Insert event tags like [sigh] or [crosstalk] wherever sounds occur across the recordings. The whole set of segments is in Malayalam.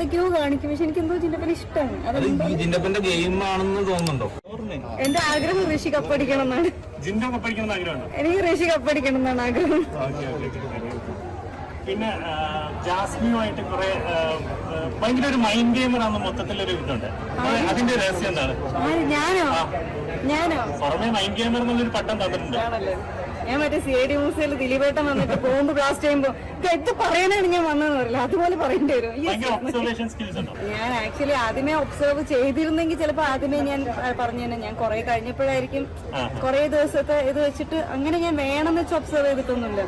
എന്തൊക്കെയോ കാണിക്കും. പക്ഷെ എനിക്ക് എന്തോ ജിന്നപ്പൻ ഇഷ്ടമാണ് ജിന്നപ്പന്റെ ഗെയിം ആണെന്ന് തോന്നുന്നുണ്ടോ? എന്റെ ആഗ്രഹം ഋഷി കപ്പടിക്കണം എന്നാണ് ജിൻഡോ കപ്പടിക്കണം ആഗ്രഹമുണ്ടോ? എനിക്ക് ഋഷി കപ്പടിക്കണം എന്നാണ് ആഗ്രഹം. ഓക്കെ ഓക്കെ പിന്നെ ജാസ്മിയുമായിട്ട് കുറെ ഭയങ്കര ഒരു മൈൻഡ് ഗെയിമർ ആണെന്ന് മൊത്തത്തിലൊരു ഇതുണ്ട്. അത് അതിന്റെ രഹസ്യം എന്താണ്? ഞാനോ? ഞാനോ? പുറമെ മൈൻഡ് ഗെയിമർ എന്നുള്ളൊരു പട്ടം തന്നിട്ടുണ്ട്. ഞാൻ മറ്റേ സി ഐ ഡി മ്യൂസിയത്തിൽ ദിലീപേട്ടൻ വന്നിട്ട് ബോംബ് ബ്ലാസ്റ്റ് ചെയ്യുമ്പോ "ഇത് എന്ത് പറയാനാണ് ഞാൻ വന്നതെന്ന് പറയില്ല അതുപോലെ പറയേണ്ടി വരും. ഞാൻ ആക്ച്വലി ആദ്യമേ ഒബ്സർവ് ചെയ്തിരുന്നെങ്കിൽ ചിലപ്പോൾ ആദ്യമേ ഞാൻ പറഞ്ഞു തന്നെ ഞാൻ കുറെ കഴിഞ്ഞപ്പോഴായിരിക്കും കുറെ ദിവസത്തെ ഇത് വെച്ചിട്ട് അങ്ങനെ ഞാൻ വേണമെന്ന് വെച്ച് ഒബ്സർവ് ചെയ്തിട്ടൊന്നുമില്ല.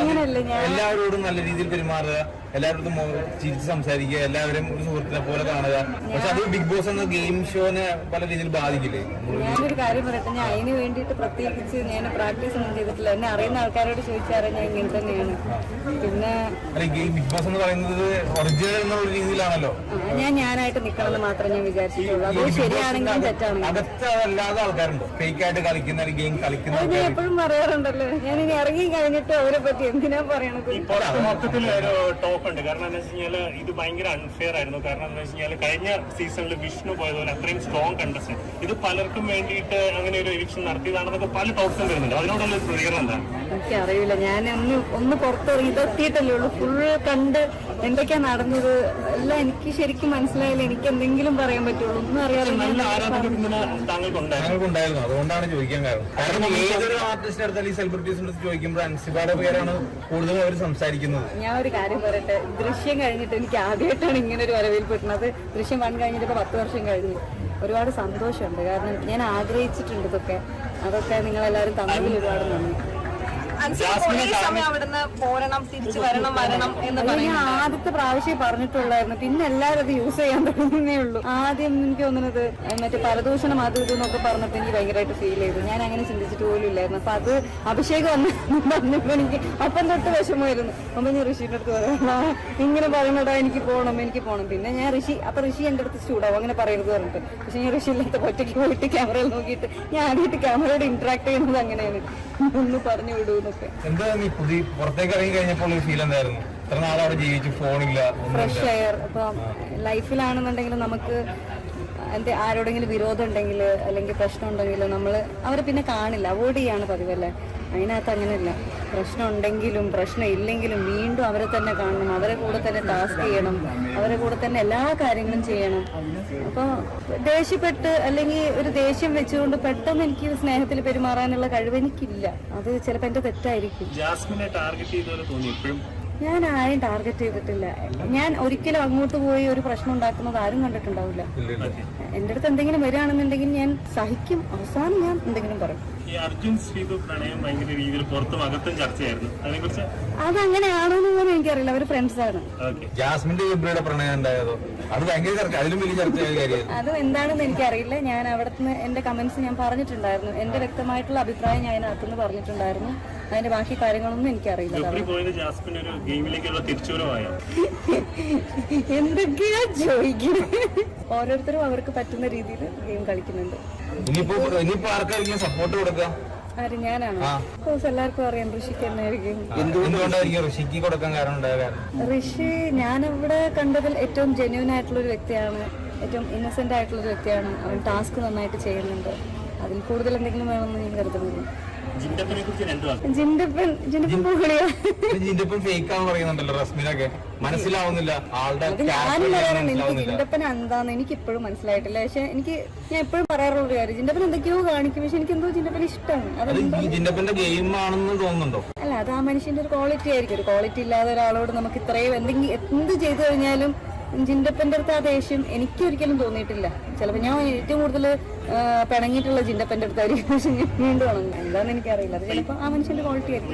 അങ്ങനെയല്ല ഞാൻ- എല്ലാവരോടും നല്ല രീതിയിൽ പെരുമാറുക. എല്ലാവരോടും മോ- ചിരിച്ച് സംസാരിക്കുക എല്ലാവരും ഒരു സുഹൃത്തിനെ പോലെ കാണുക. പക്ഷെ അത് ബിഗ് ബോസ് എന്ന ഗെയിം ഷോനെ പല രീതിയിൽ ബാധിക്കില്ലേ? ഞാനൊരു കാര്യം പറയട്ടെ ഞാൻ അതിന് വേണ്ടിയിട്ട് പ്രത്യേകിച്ച് ഞാൻ പ്രാക്ടീസ് ഒന്നും ചെയ്തിട്ടില്ല. എന്നെ അറിയുന്ന ആൾക്കാരോട് ചോദിച്ചാൽ ഞാൻ ഇങ്ങനെ തന്നെയാണ്. പിന്നെ ബിഗ് ബോസ് എന്ന് പറയുന്നത് ഒറിജിനൽ എന്നുള്ള രീതിയിലാണല്ലോ. ഞാൻ ഞാനായിട്ട് നിൽക്കണമെന്ന് മാത്രമേ ഞാൻ വിചാരിച്ചിട്ടുള്ളൂ. അത് ശരിയാണെങ്കിലും തെറ്റാണെങ്കിലും. ആൾക്കാരുണ്ടോ? ഫേക്ക് ആയിട്ട് കളിക്കുന്ന ഒരു ഗെയിം കളിക്കുന്ന ഞാൻ എപ്പോഴും പറയാറുണ്ടല്ലോ. ഞാൻ ഇനി ഇറങ്ങി കഴിഞ്ഞിട്ട് അവരെ പറ്റി എന്തിനാ പറയണത്? മൊത്തത്തിൽ ടോക്ക് കാരണം എന്താ വെച്ച് കഴിഞ്ഞാൽ ഇത് ഭയങ്കര അൺഫെയർ ആയിരുന്നു. കാരണം എന്താ വെച്ച് കഴിഞ്ഞാൽ കഴിഞ്ഞ സീസണിൽ വിഷ്ണു പോയതുപോലെ അത്രയും സ്ട്രോങ് കണ്ടസ്റ്റ് ഇത് പലർക്കും വേണ്ടിയിട്ട് അങ്ങനെ ഒരു എവിക്ഷൻ നടത്തിയതാണെന്നൊക്കെ പല ടോക്സും വരുന്നുണ്ട്. അതിനോടുള്ള പ്രതികരണം എന്താണ് എനിക്കറിയില്ല. ഞാൻ ഒന്ന് ഒന്ന് പുറത്തിറങ്ങി ഇതെത്തിയിട്ടല്ലേ ഉള്ളൂ. ഫുൾ കണ്ട് എന്തൊക്കെയാ നടന്നത്? എല്ലാം എനിക്ക് ശരിക്കും മനസ്സിലായില്ല. എനിക്ക് എന്തെങ്കിലും പറയാൻ പറ്റുള്ളൂ ഒന്നും ഞങ്ങൾക്കുണ്ടായിരുന്നു അതുകൊണ്ടാണ് ചോദിക്കാൻ കാരണം. കാരണം ഏതൊരു ആർട്ടിസ്റ്റ് അടുത്ത് ഈ സെലിബ്രിറ്റീസിന്റെ അടുത്ത് ചോദിക്കുമ്പോൾ അൻസിബാടെ പേരാണ് കൂടുതൽ അവർ സംസാരിക്കുന്നത്. ഞാൻ ഒരു കാര്യം പറയട്ടെ. ദൃശ്യം കഴിഞ്ഞിട്ട് എനിക്ക് ആദ്യമായിട്ടാണ് ഇങ്ങനെ ഒരു വരവേൽപ്പെടുന്നത് ദൃശ്യം വൺ കഴിഞ്ഞിട്ട് ഇപ്പൊ പത്ത് വർഷം കഴിഞ്ഞു. ഒരുപാട് സന്തോഷമുണ്ട്. കാരണം ഞാൻ ആഗ്രഹിച്ചിട്ടുണ്ട് ഇതൊക്കെ. അതൊക്കെ നിങ്ങളെല്ലാവരും തമ്മിൽ ഒരുപാട് നന്ദി. ആദ്യത്തെ പ്രാവശ്യം പറഞ്ഞിട്ടുള്ളായിരുന്നു. പിന്നെ എല്ലാവരും അത് യൂസ് ചെയ്യാൻ തുടങ്ങുന്നേ ഉള്ളൂ. ആദ്യം എനിക്ക് തോന്നുന്നത് മറ്റേ പരദൂഷണം അത് ഇത് എന്നൊക്കെ പറഞ്ഞപ്പോൾ എനിക്ക് ഭയങ്കരമായിട്ട് ഫീൽ ചെയ്തു. ഞാൻ അങ്ങനെ ചിന്തിച്ചിട്ട് പോലും ഇല്ലായിരുന്നു. അപ്പൊ അത് അഭിഷേകം വന്ന് പറഞ്ഞപ്പോ എനിക്ക് അപ്പം തൊട്ട് വിഷമമായിരുന്നു. അപ്പൊ ഞാൻ ഋഷിയുടെ അടുത്ത് പറയാം ഇങ്ങനെ പറയണടാ എനിക്ക് പോകണം എനിക്ക് പോകണം പിന്നെ ഞാൻ ഋഷി അപ്പൊ ഋഷി എന്റെ അടുത്ത് ചൂടാവും അങ്ങനെ പറയരുത് പറഞ്ഞിട്ട്. പക്ഷെ ഞാൻ ഋഷി ഇല്ലാത്ത ഒറ്റയ്ക്ക് പോയിട്ട് ക്യാമറയിൽ നോക്കിയിട്ട് ഞാൻ ആദ്യമായിട്ട് ക്യാമറയോട് ഇന്ററാക്ട് ചെയ്യുന്നത് അങ്ങനെയാണ്. ഒന്ന് പറഞ്ഞു വിടൂ എന്നൊക്കെ എന്താ നീ പുതിയ പുറത്തേക്ക് ഇറങ്ങി കഴിഞ്ഞപ്പോൾ ഫീൽ എന്തായിരുന്നു? ഇത്ര നാൾ അവിടെ ജീവിച്ചു ഫോണില്ല ഫ്രഷ് എയർ ഇപ്പൊ ലൈഫിലാണെന്നുണ്ടെങ്കിൽ നമുക്ക് എന്റെ ആരോടെങ്കിലും വിരോധം ഉണ്ടെങ്കിൽ അല്ലെങ്കിൽ പ്രശ്നം ഉണ്ടെങ്കിൽ നമ്മൾ അവരെ പിന്നെ കാണില്ല. അവോയ്ഡ് ചെയ്യാണ് പതിവല്ലേ? അതിനകത്ത് അങ്ങനെയല്ല. പ്രശ്നം ഉണ്ടെങ്കിലും പ്രശ്നം ഇല്ലെങ്കിലും വീണ്ടും അവരെ തന്നെ കാണണം. അവരെ കൂടെ തന്നെ ടാസ്ക് ചെയ്യണം. അവരെ കൂടെ തന്നെ എല്ലാ കാര്യങ്ങളും ചെയ്യണം. അപ്പോൾ ദേഷ്യപ്പെട്ട് അല്ലെങ്കിൽ ഒരു ദേഷ്യം വെച്ചുകൊണ്ട് പെട്ടെന്ന് എനിക്ക് സ്നേഹത്തിൽ പെരുമാറാനുള്ള കഴിവ് എനിക്കില്ല. അത് ചിലപ്പോൾ എന്റെ തെറ്റായിരിക്കും. ജാസ്മിനെ ടാർഗറ്റ് ചെയ്തപോലെ തോന്നി ഇപ്പോഴും ഞാൻ ആരെയും ടാർഗറ്റ് ചെയ്തിട്ടില്ല. ഞാൻ ഒരിക്കലും അങ്ങോട്ട് പോയി ഒരു പ്രശ്നം ഉണ്ടാക്കുന്നത് ആരും കണ്ടിട്ടുണ്ടാവില്ല. എന്റെ അടുത്ത് എന്തെങ്കിലും വരികയാണെന്നുണ്ടെങ്കിൽ ഞാൻ സഹിക്കും. അവസാനം ഞാൻ എന്തെങ്കിലും പറയും. ഈ അർജുൻ ശ്രീതു പ്രണയം ഭയങ്കര രീതിയിൽ പുറത്തും അകത്തും ചർച്ചയായിരുന്നു. അതിനെക്കുറിച്ച് അതങ്ങനെയാണോന്ന് പോലും എനിക്കറിയില്ല അവർ ഫ്രണ്ട്സ് ആണ് ഓക്കെ. ജാസ്മിന്റെ ഗബ്രിയുടെ പ്രണയം ഉണ്ടായതോ അത് ഭയങ്കര ചർച്ച അതിലും വലിയ ചർച്ച അത് എന്താണെന്ന് എനിക്കറിയില്ല. ഞാൻ അവിടുന്ന് എന്റെ കമന്റ്സ് ഞാൻ പറഞ്ഞിട്ടുണ്ടായിരുന്നു. എന്റെ വ്യക്തമായിട്ടുള്ള അഭിപ്രായം ഞാൻ അതിനകത്തുനിന്ന് പറഞ്ഞിട്ടുണ്ടായിരുന്നു. അതിന്റെ ബാക്കി കാര്യങ്ങളൊന്നും എനിക്കറിയില്ല. എന്തൊക്കെയാ ചോദിക്കുന്നത്? ഓരോരുത്തരും അവർക്ക് പറ്റുന്ന രീതിയിൽ ഗെയിം കളിക്കുന്നുണ്ട്. ഇനിയിപ്പോ ഇനിയിപ്പോ ആർക്കായിരിക്കും സപ്പോർട്ട് കൊടുക്കുക? കോഴ്സ് എല്ലാവർക്കും അറിയാം ഋഷിക്ക് എന്നായിരിക്കും എന്തുകൊണ്ടായിരിക്കും ഋഷിക്ക് കൊടുക്കാൻ കാരണം ഋഷി ഞാനിവിടെ കണ്ടതിൽ ഏറ്റവും ജെന്യൂൻ ആയിട്ടുള്ള ഒരു വ്യക്തിയാണ്. ഏറ്റവും ഇന്നസെന്റ് ആയിട്ടുള്ള ഒരു വ്യക്തിയാണ്. അവൻ ടാസ്ക് നന്നായിട്ട് ചെയ്യുന്നുണ്ട്. അതിൽ കൂടുതൽ എന്തെങ്കിലും വേണമെന്ന് ഞാൻ കരുതുന്നില്ല വാക്ക്. ജിൻഡപ്പൻ ഫേക്ക് ആണെന്ന് പറയുന്നുണ്ടല്ലോ റസ്മിനൊക്കെ. മനസ്സിലാവുന്നില്ല. ആളുടെ അത് character ഞാനും പറയാറുണ്ട്. എനിക്ക് ജിൻഡപ്പൻ എന്താന്ന് എനിക്ക് ഇപ്പോഴും മനസ്സിലായിട്ടില്ല. പക്ഷെ എനിക്ക് ഞാൻ എപ്പോഴും പറയാറുള്ള കാര്യം ജിൻഡപ്പൻ എന്തൊക്കെയോ കാണിക്കും. പക്ഷെ എനിക്ക് എന്തോ ജിൻഡപ്പൻ ഇഷ്ടമാണ്. ഗെയിം ആണെന്ന് തോന്നുന്നുണ്ടോ? അല്ല അത് ആ മനുഷ്യന്റെ ഒരു ക്വാളിറ്റി ആയിരിക്കും. ഒരു ക്വാളിറ്റി ഇല്ലാതെ ഒരാളോട് നമുക്ക് ഇത്രയും എന്തെങ്കിലും എന്ത് ചെയ്തു കഴിഞ്ഞാലും ജിൻഡപ്പന്റെ അടുത്ത് ആ ദേഷ്യം എനിക്ക് ഒരിക്കലും തോന്നിയിട്ടില്ല. ചിലപ്പോൾ ഞാൻ ഏറ്റവും കൂടുതൽ പിണങ്ങിയിട്ടുള്ള ജിൻഡപ്പന്റെ അടുത്തായിരിക്കും പക്ഷെ ഞാൻ വീണ്ടും ഉണങ്ങും എന്താണെന്ന് എനിക്കറിയില്ല. അത് ചിലപ്പോൾ ആ മനുഷ്യന്റെ ക്വാളിറ്റി ആയിരിക്കും.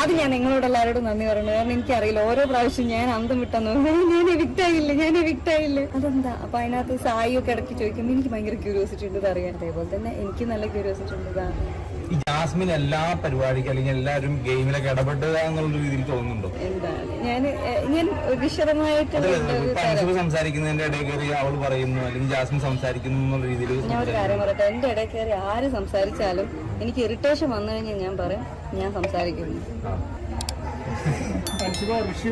അത് ഞാൻ നിങ്ങളോട് എല്ലാവരോടും നന്ദി പറയുന്നത് കാരണം എനിക്കറിയില്ല. ഓരോ പ്രാവശ്യം ഞാൻ അന്തം വിട്ടെന്ന് ഞാൻ എവിക്റ്റ് ആയില്ല? ഞാൻ എവിക്റ്റ് ആയില്ല? അതെന്താ? അപ്പൊ അതിനകത്ത് സായി ഒക്കെ ഇടയ്ക്ക് ചോദിക്കുമ്പോൾ എനിക്ക് ഭയങ്കര ക്യൂരിയോസിറ്റി ഉണ്ട്. അറിയാൻ അതേപോലെ തന്നെ എനിക്ക് നല്ല ക്യൂരിയോസിറ്റി ഉണ്ട്. ഈ ജാസ്മിൻ എല്ലാ പരിപാടിക്കും അല്ലെങ്കിൽ എല്ലാവരും ഗെയിമിലൊക്കെ ഇടപെട്ടുക എന്നുള്ള രീതിയിൽ തോന്നുന്നുണ്ടോ? ഞാൻ സംസാരിക്കുന്നതിന്റെ ഇടയിൽ കയറി അവൾ പറയുന്നു അല്ലെങ്കിൽ ജാസ്മിൻ സംസാരിക്കുന്നു എന്നുള്ള രീതിയിൽ ഞാൻ ഒരു കാര്യം പറയട്ടെ? എന്റെ ഇടയിൽ കയറി ആര് സംസാരിച്ചാലും എനിക്ക് ഇറിറ്റേഷൻ വന്നു കഴിഞ്ഞാൽ ഞാൻ പറയും ഞാൻ സംസാരിക്കുന്നു. ഋഷി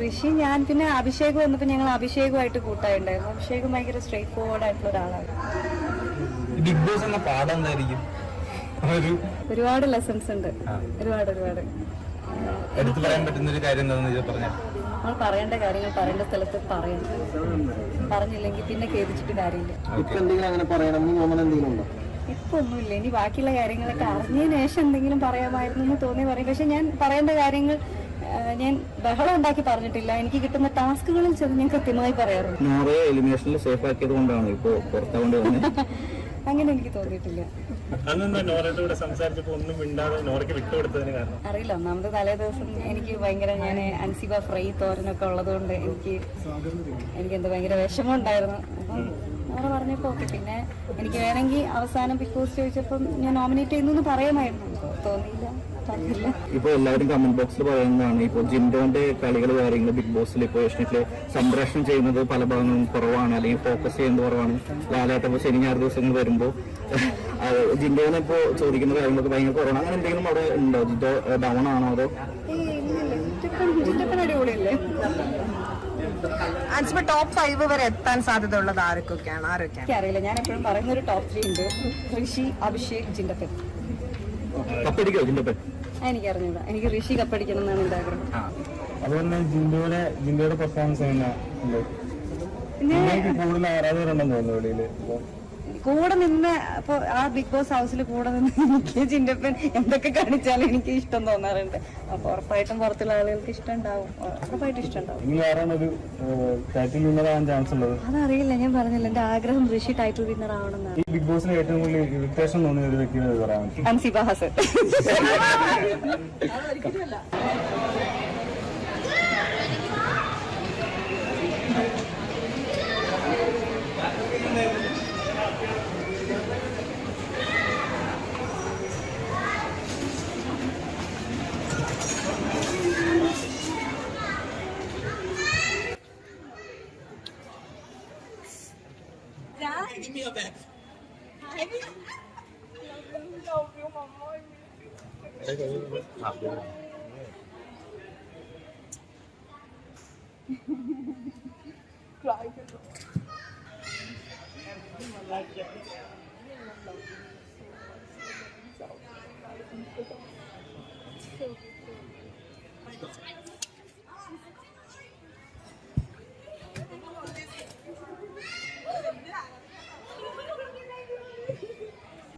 ഋഷി ഞാൻ പിന്നെ അഭിഷേക് വന്നപ്പോ ഞങ്ങൾ അഭിഷേകുമായിട്ട് കൂട്ടായിട്ടുണ്ടായിരുന്നു അഭിഷേകം ഭയങ്കര സ്ട്രേറ്റ് ഫോർവേഡ് ആയിട്ടുള്ള ഒരാളാണ്. ബിഗ് ബോസ് എന്ന പാഠം എന്തായിരിക്കും? ഒരുപാട് ലെസൺസ് ഉണ്ട്. ഒരുപാട് ഒരുപാട്. എടുത്തു പറയാൻ പറ്റുന്ന ഒരു കാര്യം എന്താണെന്ന് പറഞ്ഞാൽ നമ്മൾ പറയേണ്ട കാര്യങ്ങൾ പറയേണ്ട സ്ഥലത്ത് പറയണം. പറഞ്ഞില്ലെങ്കിൽ പിന്നെ കേൾപ്പിച്ചിട്ട് കാര്യമില്ല. ഇപ്പൊ എന്തെങ്കിലും അങ്ങനെ പറയണം എന്ന് എന്തെങ്കിലും ഉണ്ടോ? ഇപ്പൊ ഒന്നുമില്ല ഇനി ബാക്കിയുള്ള കാര്യങ്ങളൊക്കെ അറിഞ്ഞതിന് ശേഷം എന്തെങ്കിലും പറയാമായിരുന്നു എന്ന് തോന്നി പറയും. പക്ഷെ ഞാൻ പറയേണ്ട കാര്യങ്ങൾ ഞാൻ ബഹളം ഉണ്ടാക്കി പറഞ്ഞിട്ടില്ല. എനിക്ക് കിട്ടുന്ന ടാസ്കുകളിൽ ചെന്ന് ഞാൻ കൃത്യമായി പറയാറുണ്ട്. നോറയെ എലിമിനേഷനിൽ സേഫ് ആക്കിയത് കൊണ്ടാണ് ഇപ്പൊ പുറത്താവേണ്ടി വന്നത് [laughs] അങ്ങനെ എനിക്ക് തോന്നിയിട്ടില്ല. അറിയില്ല. ഒന്നാമത് തലേ ദിവസം എനിക്ക് ഭയങ്കര ഞാൻ അൻസിബ ഫ്രൈ തോരനൊക്കെ ഉള്ളതുകൊണ്ട് എനിക്ക് എനിക്ക് എന്താ ഭയങ്കര വിഷമം ഉണ്ടായിരുന്നു. അവിടെ പറഞ്ഞപ്പോൾ ഓക്കെ പിന്നെ എനിക്ക് വേണമെങ്കിൽ അവസാനം ബിഗ് ബോസ് ചോദിച്ചപ്പം ഞാൻ നോമിനേറ്റ് ചെയ്യുന്നു പറയാമായിരുന്നു. തോന്നിയില്ല ഇപ്പൊ എല്ലാവരും കമന്റ് ബോക്സിൽ പറയുന്നതാണ് ഇപ്പൊ ജിൻഡോന്റെ കളികൾ കാര്യങ്ങൾ ബിഗ് ബോസിൽ ഇപ്പൊ ഏഷ്യനെറ്റിൽ സംപ്രേഷണം ചെയ്യുന്നത് പല ഭാഗങ്ങളും കുറവാണ് അല്ലെങ്കിൽ ഫോക്കസ് ചെയ്യുന്നത് കുറവാണ്. ലാലേട്ടപ്പോ ശനി ഞായർ ദിവസങ്ങൾ വരുമ്പോ ജിൻഡോനെ ഇപ്പോ ചോദിക്കുന്ന കാര്യങ്ങളൊക്കെ ഭയങ്കര കുറവാണ്. അങ്ങനെ എന്തെങ്കിലും അവിടെ ഉണ്ടോ? ജിൻഡോ ഡൗൺ ആണോ അതോ? അടിപൊളിയല്ലേ? അൻസിബ ടോപ്പ് ഫൈവ് വരെ എത്താൻ സാധ്യത ഉള്ളത് ആരൊക്കെയാണ്? ആരൊക്കെയാണ്? അറിയില്ല ഞാൻ എപ്പോഴും പറയുന്ന ഒരു ടോപ്പ് ത്രീ ഉണ്ട്. ഋഷി അഭിഷേക് ജിൻഡപ്പൻ. കപ്പടിക്കോ ജിൻഡോപ്പൻ? എനിക്കറിഞ്ഞൂടാ. എനിക്ക് ഋഷി കപ്പടിക്കണം എന്നാണ് എന്റെ ആഗ്രഹം. അതുപോലെ ജിൻഡോയുടെ ജിൻഡോയുടെ പെർഫോമൻസ് കൂടുതൽ ആരാധകരുണ്ടെന്ന് തോന്നുന്നു കൂടെ നിന്ന് ഇപ്പൊ ആ ബിഗ് ബോസ് ഹൗസിൽ കൂടെ നിന്ന് എനിക്ക് ചിന്തപ്പൻ എന്തൊക്കെ കാണിച്ചാലും എനിക്ക് ഇഷ്ടം തോന്നാറുണ്ട്. അപ്പൊ ഉറപ്പായിട്ടും പുറത്തുള്ള ആളുകൾക്ക് ഇഷ്ടം ഉണ്ടാവും. ഉറപ്പായിട്ടും ഇഷ്ടം ഉണ്ടാവും. ഒരു ടൈറ്റിൽ വിന്നർ ആവാൻ ചാൻസ് ഉള്ളത് അതറിയില്ല ഞാൻ പറഞ്ഞില്ല. എന്റെ ആഗ്രഹം ഋഷി ടൈറ്റിൽ വിന്നർ ആവണമെന്നാണ്. ഈ ബിഗ് ബോസിന് ഏറ്റവും കൂടുതൽ ഇറിറ്റേഷൻ തോന്നിയ ഒരു [laughs] give me a back. Thấy cái hợp vô này. Cái Em. Thank you.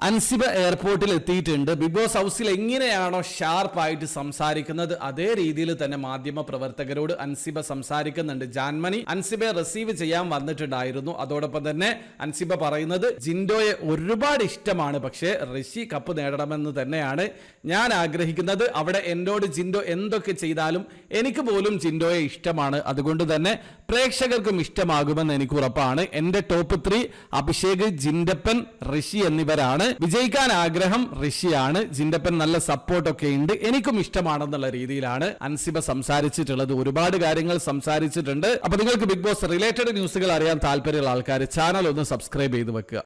Ansiba എയർപോർട്ടിൽ എത്തിയിട്ടുണ്ട്. ബിഗ് ബോസ് ഹൗസിൽ എങ്ങനെയാണോ ഷാർപ്പായിട്ട് സംസാരിക്കുന്നത് അതേ രീതിയിൽ തന്നെ മാധ്യമ പ്രവർത്തകരോട് അൻസിബ സംസാരിക്കുന്നുണ്ട്. ജാൻമണി അൻസിബയെ റിസീവ് ചെയ്യാൻ വന്നിട്ടുണ്ടായിരുന്നു. അതോടൊപ്പം തന്നെ അൻസിബ പറയുന്നത് ജിൻഡോയെ ഒരുപാട് ഇഷ്ടമാണ് പക്ഷേ ഋഷി കപ്പ് നേടണമെന്ന് തന്നെയാണ് ഞാൻ ആഗ്രഹിക്കുന്നത്. അവിടെ എന്നോട് ജിൻഡോ എന്തൊക്കെ ചെയ്താലും എനിക്ക് പോലും ജിൻഡോയെ ഇഷ്ടമാണ്. അതുകൊണ്ട് തന്നെ പ്രേക്ഷകർക്കും ഇഷ്ടമാകുമെന്ന് എനിക്ക് ഉറപ്പാണ്. എന്റെ ടോപ്പ് ത്രീ അഭിഷേക് ജിൻഡപ്പൻ ഋഷി എന്നിവരാണ് വിജയിക്കാൻ ആഗ്രഹം ഋഷിയാണ്. ജിൻഡപ്പൻ നല്ല സപ്പോർട്ടൊക്കെ ഉണ്ട്. എനിക്കും ഇഷ്ടമാണെന്നുള്ള രീതിയിലാണ് അൻസിബ സംസാരിച്ചിട്ടുള്ളത്. ഒരുപാട് കാര്യങ്ങൾ സംസാരിച്ചിട്ടുണ്ട്. അപ്പൊ നിങ്ങൾക്ക് ബിഗ് ബോസ് റിലേറ്റഡ് ന്യൂസുകൾ അറിയാൻ താല്പര്യമുള്ള ആൾക്കാർ ചാനൽ ഒന്ന് സബ്സ്ക്രൈബ് ചെയ്ത് വെക്കുക.